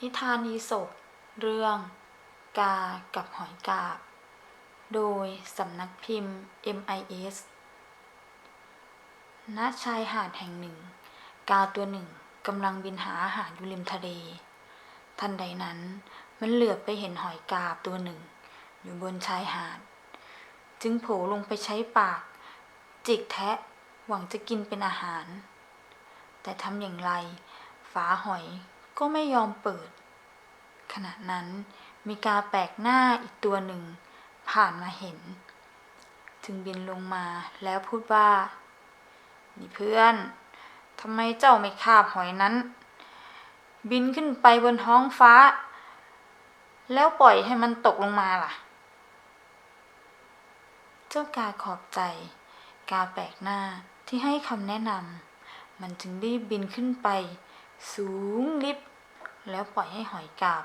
นิทานอีสปเรื่อง กากับหอยกาบ โดยสำนักพิมพ์ MIS ณชายหาดแห่งหนึ่ง กาตัวหนึ่งกำลังบินหาอาหารอยู่ริมทะเล ทันใดนั้นมันเหลือบไปเห็นหอยกาบตัวหนึ่ง อยู่บนชายหาด จึงโผล่ลงไปใช้ปาก จิกแทะหวังจะกินเป็นอาหาร แต่ทำอย่างไรฝาหอย ก็ไม่ยอมเปิด ขณะนั้นมีกาแปลกหน้าอีกตัวหนึ่ง ผ่านมาเห็น จึงบินลงมาแล้วพูดว่า นี่เพื่อนทำไมเจ้าไม่คาบหอยนั้น บินขึ้นไปบนท้องฟ้า แล้วปล่อยให้มันตกลงมาล่ะ เจ้ากาขอบใจ กาแปลกหน้าที่ให้คำแนะนำมันจึงรีบบินขึ้นไป สูงลิบ แล้วปล่อยให้หอยกาบ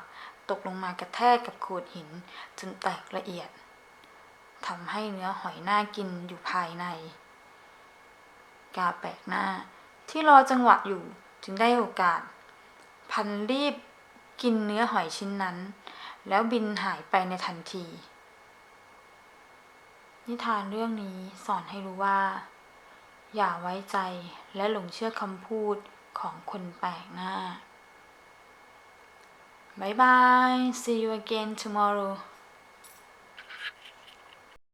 ตกลงมากระแทกกับโขดหินจนแตกละเอียดทำให้เนื้อหอยน่ากินอยู่ภายใน กาแปลกหน้าที่รอจังหวะอยู่จึงได้โอกาส พันรีบกินเนื้อหอยชิ้นนั้น แล้วบินหายไปในทันที นิทานเรื่องนี้สอนให้รู้ว่า อย่าไว้ใจและหลงเชื่อคำพูด ของคนแปลกหน้าบ๊ายบาย see you again tomorrow